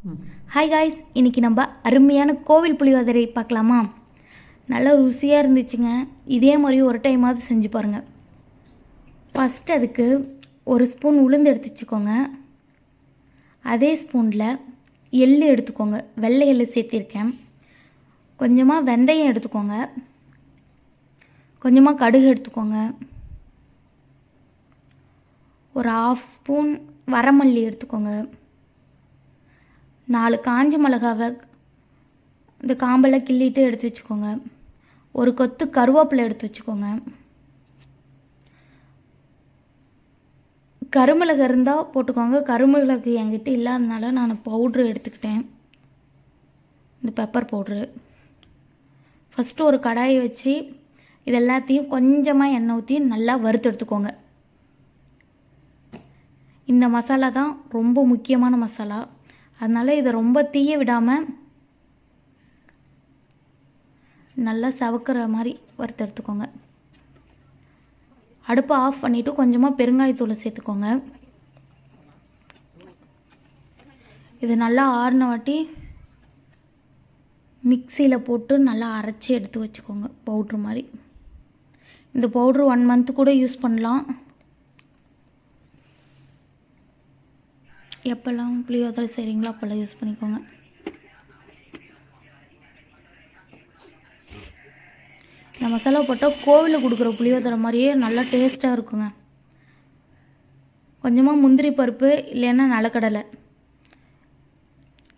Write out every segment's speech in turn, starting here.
Hi guys இன்னைக்கு நம்ம அருமையான கோவில் புளியோதரை பார்க்கலாமா? நல்லா ருசியாக இருந்துச்சுங்க. இதே மாதிரி ஒரு டைமாவது செஞ்சு பாருங்கள் ஃபஸ்ட் அதுக்கு ஒரு ஸ்பூன் உளுந்து எடுத்து வச்சுக்கோங்க. அதே ஸ்பூனில் எள்ளு எடுத்துக்கோங்க. வெள்ளை எள்ளு சேர்த்திருக்கேன். கொஞ்சமாக வெந்தயம் எடுத்துக்கோங்க. கொஞ்சமாக கடுகு எடுத்துக்கோங்க. ஒரு ஆஃப் ஸ்பூன் வரமல்லி எடுத்துக்கோங்க. நாலு காஞ்ச மிளகாவை இந்த காம்பெல்லாம் கிள்ளிட்டு எடுத்து வச்சுக்கோங்க. ஒரு கொத்து கருவேப்பிலை எடுத்து வச்சுக்கோங்க. கருமிளகு இருந்தால் போட்டுக்கோங்க. கருமிளகு என்கிட்ட இல்லாதனால நான் பவுட்ரு எடுத்துக்கிட்டேன். இந்த பெப்பர் பவுட்ரு ஃபஸ்ட்டு ஒரு கடாயை வச்சு இது எல்லாத்தையும் கொஞ்சமாக எண்ணெய் ஊற்றி நல்லா வறுத்து எடுத்துக்கோங்க. இந்த மசாலா தான் ரொம்ப முக்கியமான மசாலா. அதனால் இதை ரொம்ப தீய விடாமல் நல்லா சவக்கிற மாதிரி வறுத்து எடுத்துக்கோங்க. அடுப்பை ஆஃப் பண்ணிவிட்டு கொஞ்சமாக பெருங்காயத்தூளை சேர்த்துக்கோங்க. இது நல்லா ஆறின வாட்டி மிக்சியில் போட்டு நல்லா அரைச்சி எடுத்து வச்சுக்கோங்க பவுட்ரு மாதிரி இந்த பவுட்ரு ஒன் மந்த் கூட யூஸ் பண்ணலாம். எப்போல்லாம் புளியோதரை செய்கிறீங்களோ அப்போல்லாம் யூஸ் பண்ணிக்கோங்க. இந்த மசாலா போட்டால் கோவிலில் கொடுக்குற புளியோதரை மாதிரியே நல்லா டேஸ்ட்டாக இருக்குங்க. கொஞ்சமாக முந்திரி பருப்பு இல்லைன்னா நிலக்கடலை.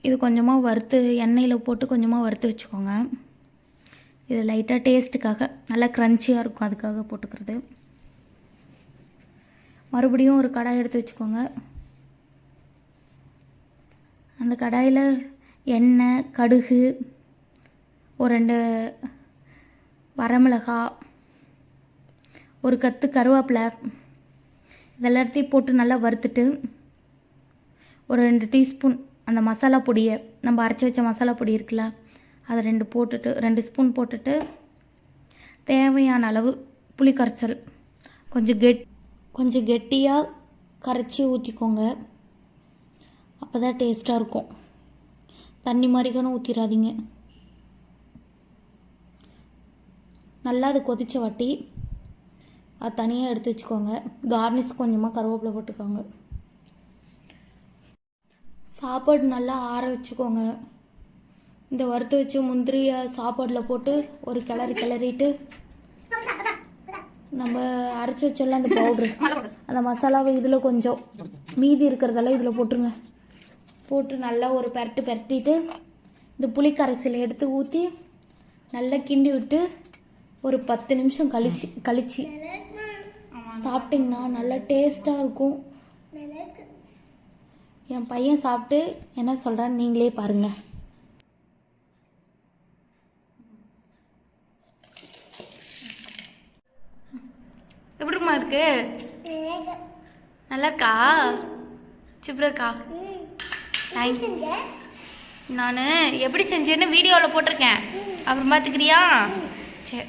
இது கொஞ்சமாக வறுத்து எண்ணெயில் போட்டு கொஞ்சமாக வறுத்து வச்சுக்கோங்க. இது லைட்டாக டேஸ்ட்டுக்காக நல்லா க்ரன்ச்சியாக இருக்கும் அதுக்காக போட்டுக்கிறது. மறுபடியும் ஒரு கடாய் எடுத்து வச்சுக்கோங்க. அந்த கடாயில் எண்ணெய் கடுகு ஒரு ரெண்டு வரமிளகா ஒரு கத்து கருவேப்பிலை இதெல்லாத்தையும் போட்டு நல்லா வறுத்துட்டு ஒரு ரெண்டு டீஸ்பூன் அந்த மசாலா பொடியை நம்ம அரைச்சி வச்ச மசாலா பொடி இருக்குல்ல அதை ரெண்டு போட்டுட்டு ரெண்டு ஸ்பூன் போட்டுட்டு தேவையான அளவு புளி கரைச்சல் கொஞ்சம் கெட் கொஞ்சம் கெட்டியாக கரைச்சி ஊற்றிக்கோங்க அப்போ தான் டேஸ்ட்டாக இருக்கும். தண்ணி மாதிரிக்கான ஊற்றிடாதீங்க நல்லா அது கொதிச்ச வாட்டி அது தனியாக எடுத்து வச்சுக்கோங்க. கார்னிஷ் கொஞ்சமாக கருவேப்பிலை போட்டுக்கோங்க. சாப்பாடு நல்லா ஆற வச்சுக்கோங்க. இந்த வறுத்து வச்சு முந்திரியை சாப்பாடில் போட்டு ஒரு கிளறி கிளறிட்டு நம்ம அரைச்சி வச்சோம்ல அந்த பவுட்ரு அந்த மசாலாவை இதில் கொஞ்சம். மீதி இருக்கிறதெல்லாம் இதில் போட்டுருங்க. போட்டு நல்லா ஒரு பெரட்டு பெரட்டிட்டு இந்த புளிக்கரைசலை எடுத்து ஊற்றி நல்லா கிண்டி விட்டு ஒரு பத்து நிமிஷம் கழிச்சு கழிச்சு. சாப்பிட்டிங்கன்னா நல்லா டேஸ்ட்டாக இருக்கும். என் பையன் சாப்பிட்டு என்ன சொல்கிறான்னு நீங்களே பாருங்கள் எப்படிமா இருக்கு? நல்லாக்கா சூப்பராக்கா தேங்க்ஸ் நான் எப்படி செஞ்சேன்னு வீடியோவில் போட்டிருக்கேன். அப்புறம் பார்த்துக்கிறியா சரி